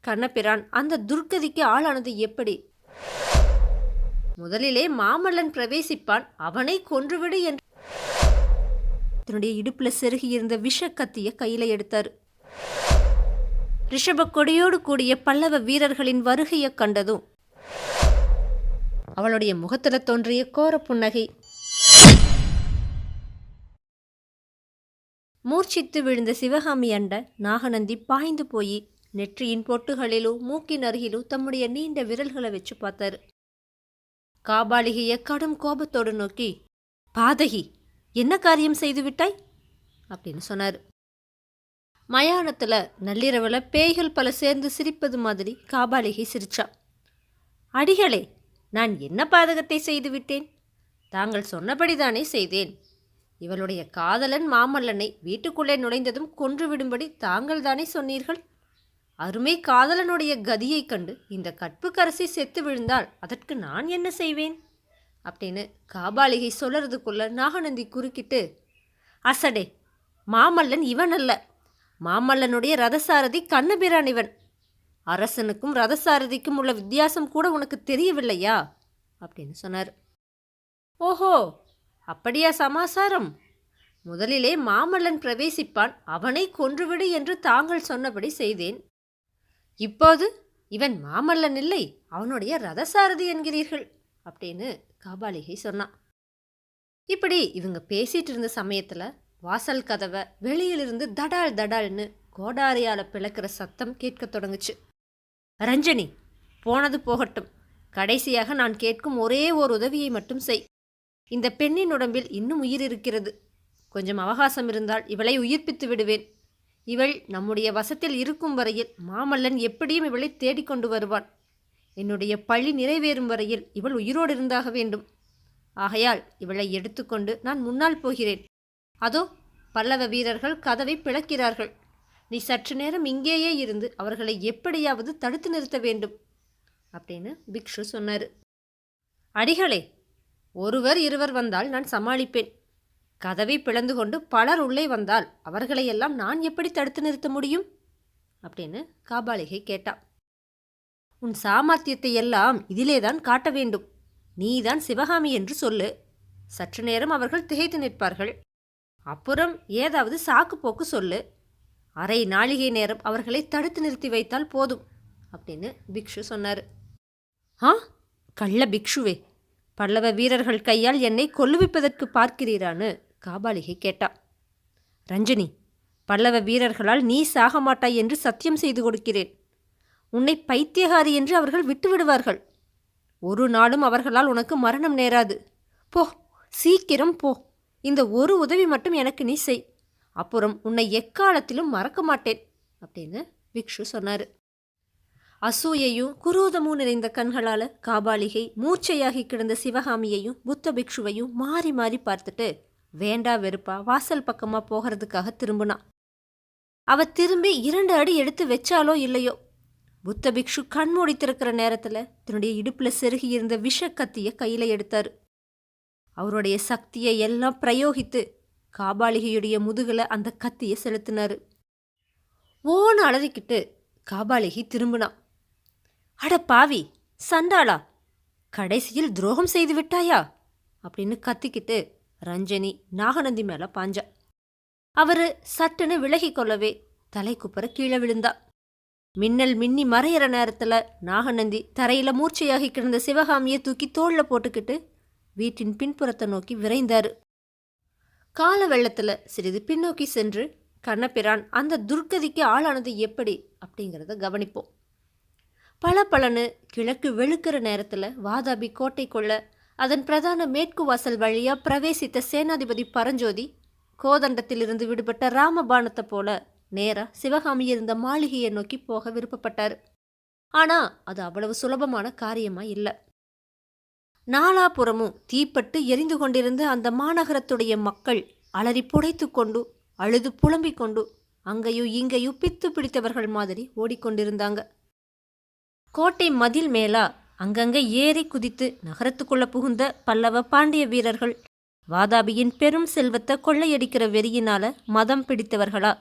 கண்ணபிரான் அந்த துர்க்கதிக்கு ஆளானது எப்படி? முதலிலே மாமல்லன் பிரவேசிப்பான் அவனை கொன்றுவிடு என்று. தன்னுடைய இடுப்புல செருகியிருந்த விஷ கத்திய கையில எடுத்தார். ரிஷப கொடியோடு கூடிய பல்லவ வீரர்களின் வருகையை கண்டதும் அவளுடைய முகத்துல தோன்றிய கோர புன்னகை. மூர்ச்சித்து விழுந்த சிவகாமி அண்ட நாகநந்தி பாய்ந்து போய் நெற்றியின் பொட்டுகளிலும் மூக்கின் அருகிலும் தம்முடைய நீண்ட விரல்களை வச்சு பார்த்தாரு. காபாலிகை கடும் கோபத்தோடு நோக்கி பாதகி என்ன காரியம் செய்து விட்டாய்? அப்படின்னு சொன்னார். மயானத்தில் நள்ளிரவில் பேய்கள் பல சேர்ந்து சிரிப்பது மாதிரி காபாலிகை சிரிச்சா. அடிகளே நான் என்ன பாதகத்தை செய்து விட்டேன்? தாங்கள் சொன்னபடிதானே செய்தேன். இவளுடைய காதலன் மாமல்லனை வீட்டுக்குள்ளே நுழைந்ததும் கொன்றுவிடும்படி தாங்கள் தானே சொன்னீர்கள்? அருமை காதலனுடைய கதியைக் கண்டு இந்த கற்புக்கரசி செத்து விழுந்தால் அதற்கு நான் என்ன செய்வேன்? அப்படின்னு காபாலிகை சொல்லறதுக்குள்ள நாகநந்தி குறுக்கிட்டு அசடே மாமல்லன் இவன் அல்ல மாமல்லனுடைய ரதசாரதி கண்ணபிரான் இவன் அரசனுக்கும் ரதசாரதிக்கும் உள்ள வித்தியாசம் கூட உனக்கு தெரியவில்லையா? அப்படின்னு சொன்னார். ஓஹோ அப்படியா சமாசாரம்? முதலிலே மாமல்லன் பிரவேசிப்பான் அவனை கொன்றுவிடு என்று தாங்கள் சொன்னபடி செய்தேன். இப்போது இவன் மாமல்லன் இல்லை அவனுடைய ரதசாரதி என்கிறீர்கள் அப்படின்னு காபாலிகை சொன்னான். இப்படி இவங்க பேசிட்டு இருந்த சமயத்தில் வாசல் கதவை வெளியிலிருந்து தடால் தடால்னு கோடாரியால் பிளக்கிற சத்தம் கேட்கத் தொடங்குச்சு. ரஞ்சனி போனது போகட்டும். கடைசியாக நான் கேட்கும் ஒரே ஒரு உதவியை மட்டும் செய். இந்த பெண்ணின் உடம்பில் இன்னும் உயிர் இருக்கிறது. கொஞ்சம் அவகாசம் இருந்தால் இவளை உயிர்ப்பித்து விடுவேன். இவள் நம்முடைய வசத்தில் இருக்கும் வரையில் மாமல்லன் எப்படியும் இவளை தேடிக்கொண்டு வருவான். என்னுடைய பழி நிறைவேறும் வரையில் இவள் உயிரோடு இருந்தாக வேண்டும். ஆகையால் இவளை எடுத்துக்கொண்டு நான் முன்னால் போகிறேன். அதோ பல்லவ வீரர்கள் கதவை பிளக்கிறார்கள். நீ சற்று நேரம் இங்கேயே இருந்து அவர்களை எப்படியாவது தடுத்து நிறுத்த வேண்டும் அப்படின்னு பிக்ஷு சொன்னார். அடிகளே ஒருவர் இருவர் வந்தால் நான் சமாளிப்பேன். கதவை பிளந்து கொண்டு பலர் உள்ளே வந்தால் அவர்களையெல்லாம் நான் எப்படி தடுத்து நிறுத்த முடியும்? அப்படின்னு காபாலிகை கேட்டா உன் சாமர்த்தியத்தை எல்லாம் இதிலேதான் காட்ட வேண்டும். நீதான் சிவகாமி என்று சொல்லு. சற்று நேரம் அவர்கள் திகைத்து நிற்பார்கள். அப்புறம் ஏதாவது சாக்கு போக்கு சொல்லு. அரை நாழிகை நேரம் அவர்களை தடுத்து நிறுத்தி வைத்தால் போதும் அப்படின்னு பிக்ஷு சொன்னார். ஆ கள்ள பிக்ஷுவே பல்லவ வீரர்கள் கையால் என்னை கொல்லுவிப்பதற்கு பார்க்கிறீரான்னு காபாலிகை கேட்டா ரஞ்சனி பல்லவ வீரர்களால் நீ சாக மாட்டாய் என்று சத்தியம் செய்து கொடுக்கிறேன். உன்னை பைத்தியகாரி என்று அவர்கள் விட்டுவிடுவார்கள் ஒரு நாளும் அவர்களால் உனக்கு மரணம் நேராது. போ சீக்கிரம் போ. இந்த ஒரு உதவி மட்டும் எனக்கு நீ செய். அப்புறம் உன்னை எக்காலத்திலும் மறக்க மாட்டேன் அப்படின்னு பிக்ஷு சொன்னார். அசூயையும் குரோதமும் நிறைந்த கண்களால் காபாலிகை மூர்ச்சையாகி கிடந்த சிவகாமியையும் புத்த பிக்ஷுவையும் மாறி மாறி பார்த்துட்டு வேண்டா வெறுப்பா வாசல் பக்கமாக போகிறதுக்காக திரும்பினான் அவ திரும்பி இரண்டு அடி எடுத்து வச்சாலோ இல்லையோ? புத்த பிக்ஷு கண் மூடித்திருக்கிற நேரத்தில் தன்னுடைய இடுப்பில் செருகி இருந்த விஷ கத்தியை கையில் எடுத்தார். அவருடைய சக்தியை எல்லாம் பிரயோகித்து காபாலிகையுடைய முதுகில் அந்த கத்தியை செலுத்தினார். ஓன அலறிக்கிட்டு காபாலிகி திரும்பினான் அட பாவி சண்டாளா கடைசியில் துரோகம் செய்து விட்டாயா? அப்படின்னு கத்திக்கிட்டு ரஞ்சனி நாகநந்தி மேல பாஞ்சா. அவரு சட்டுன்னு விலகி கொள்ளவே தலை குப்புற கீழே விழுந்தா. மின்னல் மின்னி மறையிற நேரத்துல நாகநந்தி தரையில மூர்ச்சையாகி கிடந்த சிவகாமியை தூக்கி தோளில் போட்டுக்கிட்டு வீட்டின் பின்புறத்தை நோக்கி விரைந்தாரு. கால வெள்ளத்துல சிறிது பின்னோக்கி சென்று கண்ணபிரான் அந்த துர்க்கதிக்கு ஆளானது எப்படி அப்படிங்கிறத கவனிப்போம். பல பலனு கிழக்கு வெளுக்கிற நேரத்துல வாதாபி கோட்டைக்குள்ள அதன் பிரதான மேற்கு வாசல் வழியா பிரவேசித்த சேனாதிபதி பரஞ்சோதி கோதண்டத்திலிருந்து விடுபட்ட ராமபானத்தை போல நேரா சிவகாமி இருந்த மாளிகையை நோக்கி போக விருப்பப்பட்டார். ஆனா அது அவ்வளவு சுலபமான காரியமா இல்லை. நாலாபுறமும் தீப்பட்டு எரிந்து கொண்டிருந்த அந்த மாநகரத்துடைய மக்கள் அலறி புடைத்து கொண்டு அழுது புலம்பிக் கொண்டு அங்கேயும் இங்கேயும் பித்து பிடித்தவர்கள் மாதிரி ஓடிக்கொண்டிருந்தாங்க. கோட்டை மதில் மேலா அங்கங்கே ஏறி குதித்து நகரத்துக்குள்ள புகுந்த பல்லவ பாண்டிய வீரர்கள். வாதாபியின் பெரும் செல்வத்தை கொள்ளையடிக்கிற வெறியினால மதம் பிடித்தவர்களா?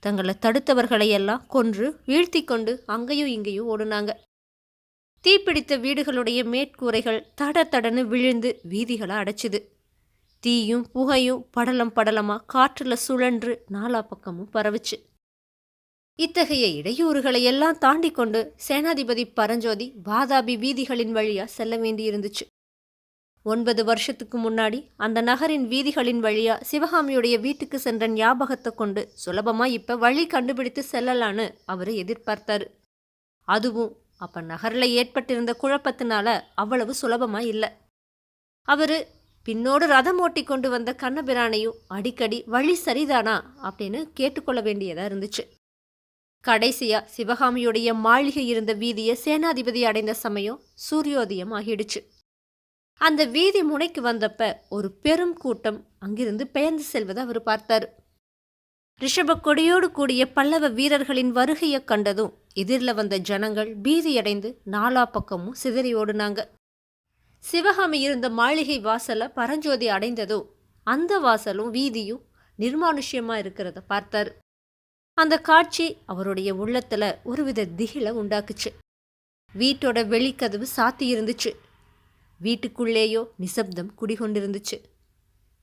தங்களை தடுத்தவர்களையெல்லாம் கொன்று வீழ்த்தி கொண்டு அங்கேயும் இங்கேயும் ஓடுனாங்க. தீப்பிடித்த வீடுகளுடைய மேற்கூரைகள் தட தடன்னு விழுந்து வீதிகளை அடைச்சிது. தீயும் புகையும் படலம் படலமாக காற்றில் சுழன்று நாலா பக்கமும் பரவுச்சு. இத்தகைய இடையூறுகளை எல்லாம் தாண்டி கொண்டு சேனாதிபதி பரஞ்சோதி வாதாபி வீதிகளின் வழியா செல்ல வேண்டியிருந்துச்சு. ஒன்பது வருஷத்துக்கு முன்னாடி அந்த நகரின் வீதிகளின் வழியா சிவகாமியுடைய வீட்டுக்கு சென்ற ஞாபகத்தை கொண்டு சுலபமா இப்ப வழி கண்டுபிடித்து செல்லலான்னு அவரு எதிர்பார்த்தாரு. அதுவும் அப்ப நகர்ல ஏற்பட்டிருந்த குழப்பத்தினால அவ்வளவு சுலபமா இல்லை. அவரு பின்னோடு ரதம் ஓட்டி கொண்டு வந்த கண்ணபிரானையும் அடிக்கடி வழி சரிதானா அப்படின்னு கேட்டுக்கொள்ள வேண்டியதா இருந்துச்சு. கடைசியா சிவகாமியுடைய மாளிகை இருந்த வீதியை சேனாதிபதி அடைந்த சமயம் சூரியோதயம் ஆகிடுச்சு. அந்த வீதி முனைக்கு வந்தப்ப ஒரு பெரும் கூட்டம் அங்கிருந்து பெயர்ந்து செல்வதை அவர் பார்த்தார். ரிஷப கொடியோடு கூடிய பல்லவ வீரர்களின் வருகையைக் கண்டதும் எதிரில் வந்த ஜனங்கள் பீதியடைந்து நாலா பக்கமும் சிதறி ஓடுனாங்க. சிவகாமி இருந்த மாளிகை வாசலை பரஞ்சோதி அடைந்ததும் அந்த வாசலும் வீதியும் நிர்மானுஷ்யமாக இருக்கிறத பார்த்தார். அந்த காட்சி அவருடைய உள்ளத்துல ஒருவித திகில உண்டாக்குச்சு. வீட்டோட வெளிக்கதவு சாத்தி இருந்துச்சு. வீட்டுக்குள்ளேயோ நிசப்தம் குடிகொண்டிருந்துச்சு.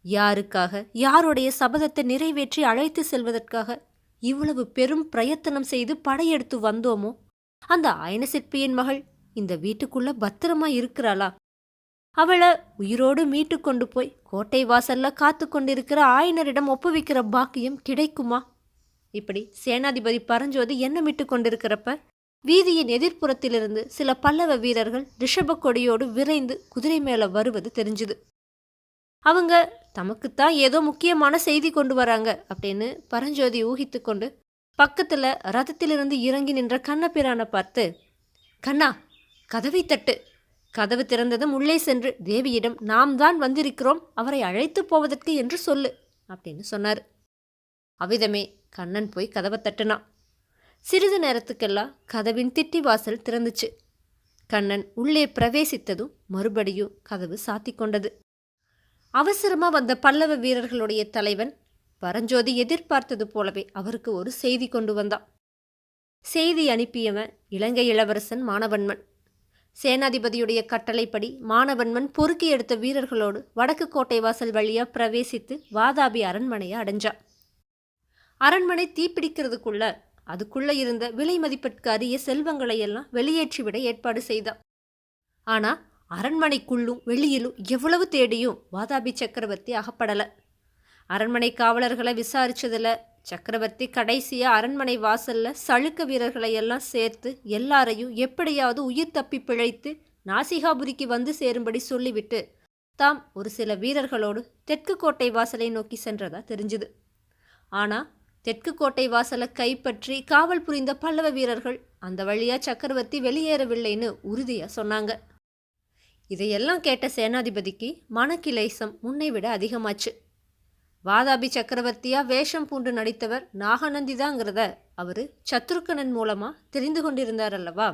யாருக்காக யாருடைய சபதத்தை நிறைவேற்றி அழைத்து செல்வதற்காக இவ்வளவு பெரும் பிரயத்தனம் செய்து படையெடுத்து வந்தோமோ? அந்த ஆயன சிற்பியின் மகள் இந்த வீட்டுக்குள்ள பத்திரமா இருக்கிறாளா? அவளை உயிரோடு மீட்டு கொண்டு போய் கோட்டை வாசல்ல காத்து கொண்டிருக்கிற ஆயனரிடம் ஒப்புவிக்கிற பாக்கியம் கிடைக்குமா? இப்படி சேனாதிபதி பரஞ்சோதி எண்ணமிட்டு கொண்டிருக்கிறப்ப வீதியின் எதிர்ப்புறத்திலிருந்து சில பல்லவ வீரர்கள் ரிஷப கொடியோடு விரைந்து குதிரை மேலே வருவது தெரிஞ்சுது. அவங்க தமக்குத்தான் ஏதோ முக்கியமான செய்தி கொண்டு வராங்க அப்படின்னு பரஞ்சோதி ஊகித்து கொண்டு பக்கத்தில் ரதத்திலிருந்து இறங்கி நின்ற கண்ணபிரானை பார்த்து கண்ணா கதவை தட்டு. கதவு திறந்ததும் உள்ளே சென்று தேவியிடம் நாம் தான் வந்திருக்கிறோம். அவரை அழைத்து போவதற்கு என்று சொல்லு அப்படின்னு சொன்னார். அவ்விதமே கண்ணன் போய் கதவை தட்டினான். சிறிது நேரத்துக்கெல்லாம் கதவின் திட்டி வாசல் திறந்துச்சு. கண்ணன் உள்ளே பிரவேசித்ததும் மறுபடியும் கதவு சாத்தி கொண்டது. அவசரமாக வந்த பல்லவ வீரர்களுடைய தலைவன் பரஞ்சோதி எதிர்பார்த்தது போலவே அவருக்கு ஒரு செய்தி கொண்டு வந்தான். செய்தி அனுப்பியவன் இலங்கை இளவரசன் மாணவன்மன் சேனாதிபதியுடைய கட்டளைப்படி மாணவன்மன் பொறுக்கி எடுத்த வீரர்களோடு வடக்கு கோட்டை வாசல் வழியாக பிரவேசித்து வாதாபி அரண்மனையை அடைஞ்சான். அரண்மனை தீப்பிடிக்கிறதுக்குள்ள அதுக்குள்ள இருந்த விலை மதிப்பிற்கு அரிய செல்வங்களை எல்லாம் வெளியேற்றிவிட ஏற்பாடு செய்தான். ஆனா அரண்மனைக்குள்ளும் வெளியிலும் எவ்வளவு தேடியும் வாதாபி சக்கரவர்த்தி அகப்படலை. அரண்மனை காவலர்களை விசாரிச்சதுல சக்கரவர்த்தி கடைசியா அரண்மனை வாசல்ல சழுக்க வீரர்களை எல்லாம் சேர்த்து எல்லாரையும் எப்படியாவது உயிர் தப்பி பிழைத்து நாசிகாபுரிக்கு வந்து சேரும்படி சொல்லிவிட்டு தாம் ஒரு சில வீரர்களோடு தெற்கு கோட்டை வாசலை நோக்கி சென்றதா தெரிஞ்சுது. ஆனால் தெற்கு கோட்டை வாசலை கைப்பற்றி காவல் புரிந்த பல்லவ வீரர்கள் அந்த வழியா சக்கரவர்த்தி வெளியேறவில்லைன்னு உறுதியா சொன்னாங்க. இதையெல்லாம் கேட்ட சேனாதிபதிக்கு மனக்கிலேசம் முன்னை விட அதிகமாச்சு. வாதாபி சக்கரவர்த்தியா வேஷம் பூண்டு நடித்தவர் நாகநந்திதாங்கிறத அவரு சத்ருக்கனன் மூலமா தெரிந்து கொண்டிருந்தார் அல்லவா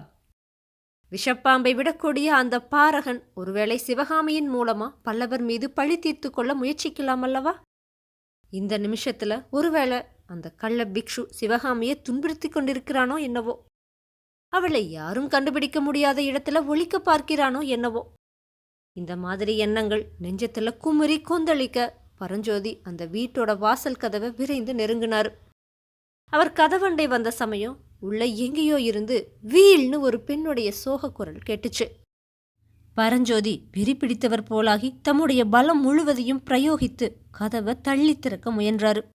விஷப்பாம்பை விடக்கூடிய அந்த பாரகன் ஒருவேளை சிவகாமியின் மூலமா பல்லவர் மீது பழி தீர்த்து கொள்ள முயற்சிக்கலாம் அல்லவா இந்த நிமிஷத்துல ஒருவேளை அந்த கள்ள பிக்ஷு சிவகாமியை துன்புறுத்தி கொண்டிருக்கிறானோ என்னவோ? அவளை யாரும் கண்டுபிடிக்க முடியாத இடத்துல ஒழிக்க பார்க்கிறானோ என்னவோ? இந்த மாதிரி எண்ணங்கள் நெஞ்சத்துல குமுறி கொந்தளிக்க பரஞ்சோதி அந்த வீட்டோட வாசல் கதவை விரைந்து நெருங்கினார். அவர் கதவண்டை வந்த சமயம் உள்ள எங்கேயோ இருந்து வீல்னு ஒரு பெண்ணுடைய சோக குரல் கேட்டுச்சு. பரஞ்சோதி வெறி பிடித்தவர் போலாகி தம்முடைய பலம் முழுவதையும் பிரயோகித்து கதவை தள்ளி திறக்க முயன்றாரு.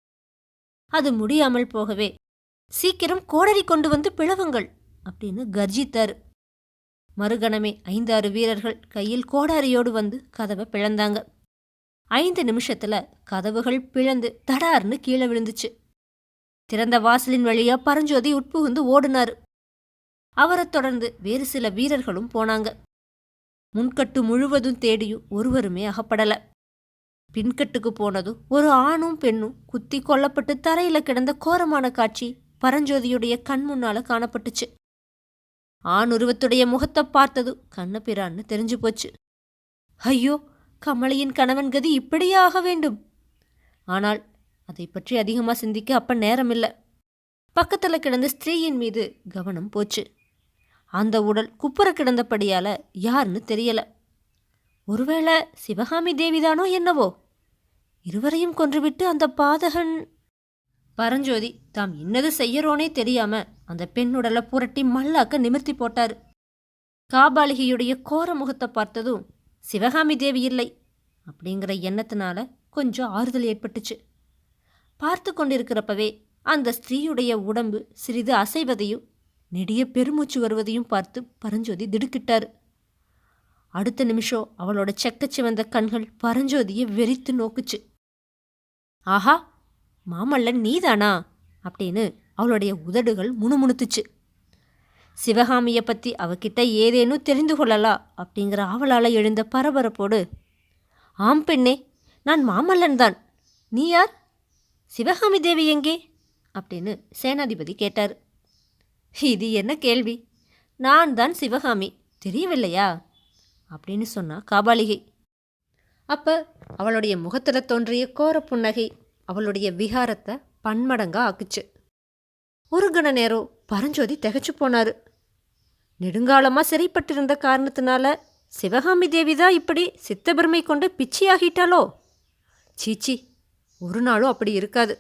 அது முடியாமல் போகவே. சீக்கிரம் கோடரி கொண்டு வந்து பிளவுங்கள் அப்படின்னு கர்ஜித்தாரு. மறுகணமே ஐந்தாறு வீரர்கள் கையில் கோடாரியோடு வந்து கதவை பிளந்தாங்க. ஐந்து நிமிஷத்துல கதவுகள் பிளந்து தடார்னு கீழே விழுந்துச்சு. திறந்த வாசலின் வழியா பரஞ்சோதி உட்புகுந்து ஓடினாரு. அவரைத் தொடர்ந்து வேறு சில வீரர்களும் போனாங்க. முன்கட்டு முழுவதும் தேடியும் ஒருவருமே அகப்படல. பின்கட்டுக்கு போனதும் ஒரு ஆணும் பெண்ணும் குத்தி கொல்லப்பட்டு தரையில கிடந்த கோரமான காட்சி பரஞ்சோதியுடைய கண் முன்னால காணப்பட்டுச்சு. ஆண் உருவத்துடைய முகத்தை பார்த்ததும் கண்ணபிரான்னு தெரிஞ்சு போச்சு. ஐயோ கமலியின் கணவன் கதி இப்படியே ஆக வேண்டும். ஆனால் அதை பற்றி அதிகமாக சிந்திக்க அப்ப நேரமில்லை. பக்கத்தில் கிடந்த ஸ்திரீயின் மீது கவனம் போச்சு. அந்த உடல் குப்புற கிடந்தபடியால யாருன்னு தெரியல. ஒருவேளை சிவகாமி தேவிதானோ என்னவோ? இருவரையும் கொன்றுவிட்டு அந்த பாதகன் பரஞ்சோதி தாம் என்னது செய்யறோனே தெரியாம அந்த பெண்ணுடலை புரட்டி மல்லாக்க நிமிர்த்தி போட்டாரு. காபாலிகையுடைய கோர முகத்தை பார்த்ததும் சிவகாமி தேவி இல்லை அப்படிங்கிற எண்ணத்தினால கொஞ்சம் ஆறுதல் ஏற்பட்டுச்சு. பார்த்து கொண்டிருக்கிறப்பவே அந்த ஸ்திரீயுடைய உடம்பு சிறிது அசைவதையும் நெடிய பெருமூச்சு வருவதையும் பார்த்து பரஞ்சோதி திடுக்கிட்டாரு. அடுத்த நிமிஷம் அவளோட செக்கச்சிவந்த கண்கள் பரஞ்சோதியை வெறித்து நோக்குச்சு. ஆஹா மாமல்லன் நீதானா? அப்படின்னு அவளுடைய உதடுகள் முணுமுணுத்துச்சு. சிவகாமியை பற்றி அவகிட்ட ஏதேனும் தெரிந்து கொள்ளலா அப்படிங்கிற அவளால் எழுந்த பரபரப்போடு ஆம் பெண்ணே நான் மாமல்லன் தான். நீ யார்? சிவகாமி தேவி எங்கே? அப்படின்னு சேனாதிபதி கேட்டார். இது என்ன கேள்வி? நான் தான் சிவகாமி. தெரியவில்லையா? அப்படின்னு சொன்னா காபாலிகை. அப்போ அவளுடைய முகத்தில் தோன்றிய கோர புன்னகை அவளுடைய விகாரத்தை பன்மடங்கா ஆக்குச்சு. ஒரு கண நேரம் பரஞ்சோதி திகைச்சு போனார். நெடுங்காலமாக சிறைப்பட்டிருந்த காரணத்தினால சிவகாமி தேவி தான் இப்படி சித்தபெருமை கொண்டு பிச்சையாகிட்டாளோ? சீச்சி ஒரு நாளும் அப்படி இருக்காது.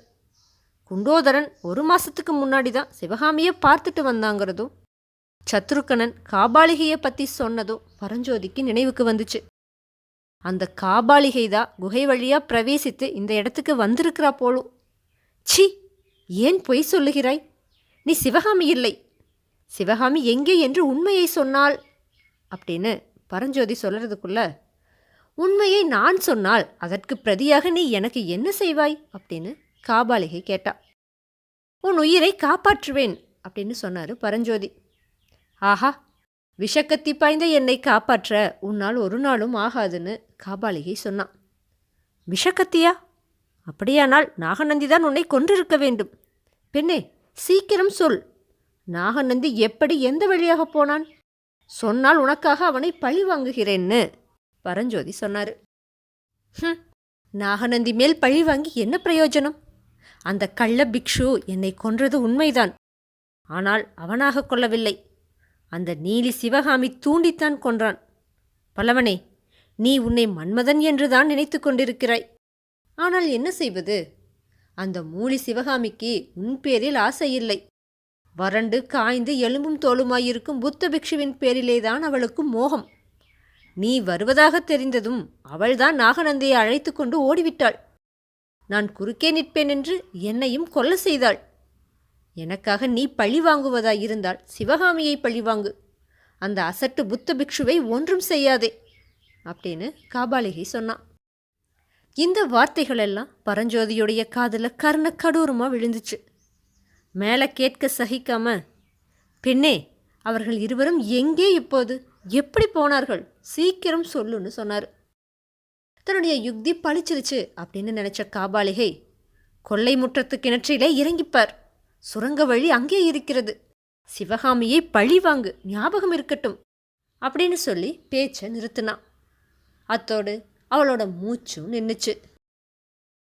குண்டோதரன் ஒரு மாதத்துக்கு முன்னாடி தான் சிவகாமியை பார்த்துட்டு வந்தாங்கிறதும் சத்ருக்கணன் காபாலிகையை பற்றி சொன்னதும் பரஞ்சோதிக்கு நினைவுக்கு வந்துச்சு. அந்த காபாலிகை தான் குகை வழியாக பிரவேசித்து இந்த இடத்துக்கு வந்திருக்கிறா போலும். சி ஏன் பொய் சொல்லுகிறாய்? நீ சிவகாமி இல்லை. சிவகாமி எங்கே என்று உண்மையை சொன்னால் அப்படின்னு பரஞ்சோதி சொல்கிறதுக்குள்ள உண்மையை நான் சொன்னால் அதற்கு பிரதியாக நீ எனக்கு என்ன செய்வாய்? அப்படின்னு காபாலிகை கேட்டா. உன் உயிரை காப்பாற்றுவேன் அப்படின்னு சொன்னார் பரஞ்சோதி. ஆஹா விஷக்கத்தி பாய்ந்த என்னை காப்பாற்ற உன்னால் ஒரு நாளும் ஆகாதுன்னு காபாலிகை சொன்னான் விஷக்கத்தியா? அப்படியானால் நாகநந்தி தான் உன்னை கொன்றிருக்க வேண்டும். பெண்ணே சீக்கிரம் சொல். நாகநந்தி எப்படி எந்த வழியாக போனான்? சொன்னால் உனக்காக அவனை பழி வாங்குகிறேன்னு. பரஞ்சோதி சொன்னார். ஹம் நாகநந்தி மேல் பழி வாங்கி என்ன பிரயோஜனம்? அந்த கள்ள பிக்ஷு என்னை கொன்றது உண்மைதான். ஆனால் அவனாக கொள்ளவில்லை. அந்த நீலி சிவகாமி தூண்டித்தான் கொன்றான். பல்லவனே நீ உன்னை மன்மதன் என்றுதான் நினைத்து கொண்டிருக்கிறாய். ஆனால் என்ன செய்வது? அந்த மூலி சிவகாமிக்கு உன் பேரில் ஆசையில்லை வறண்டு காய்ந்து எலும்பும் தோளுமாயிருக்கும் புத்த பிக்ஷுவின் பேரிலேதான் அவளுக்கு மோகம். நீ வருவதாக தெரிந்ததும் அவள்தான் நாகநந்தியை அழைத்து கொண்டு ஓடிவிட்டாள். நான் குறுக்கே நிற்பேன் என்று என்னையும் கொல்ல செய்தாள். எனக்காக நீ பழி வாங்குவதாயிருந்தால் சிவகாமியை பழிவாங்கு அந்த அசட்டு புத்த பிக்ஷுவை ஒன்றும் செய்யாதே. அப்படின்னு காபாலிகை சொன்னான். இந்த வார்த்தைகள் எல்லாம் பரஞ்சோதியுடைய காதில் கர்ண கடூரமாக விழுந்துச்சு. மேலே கேட்க சகிக்காம பெண்ணே அவர்கள் இருவரும் எங்கே இப்போது? எப்படி போனார்கள்? சீக்கிரம் சொல்லுன்னு சொன்னார். தன்னுடைய யுக்தி பழிச்சிருச்சு அப்படின்னு நினச்ச காபாலிகை கொள்ளை முற்றத்து கிணற்றிலே இறங்கிப்பார். சுரங்க வழி அங்கே இருக்கிறது. சிவகாமியை பழி வாங்கு ஞாபகம் இருக்கட்டும் அப்படின்னு சொல்லி பேச்சை நிறுத்தினான். அத்தோடு அவளோட மூச்சும் நின்றுச்சு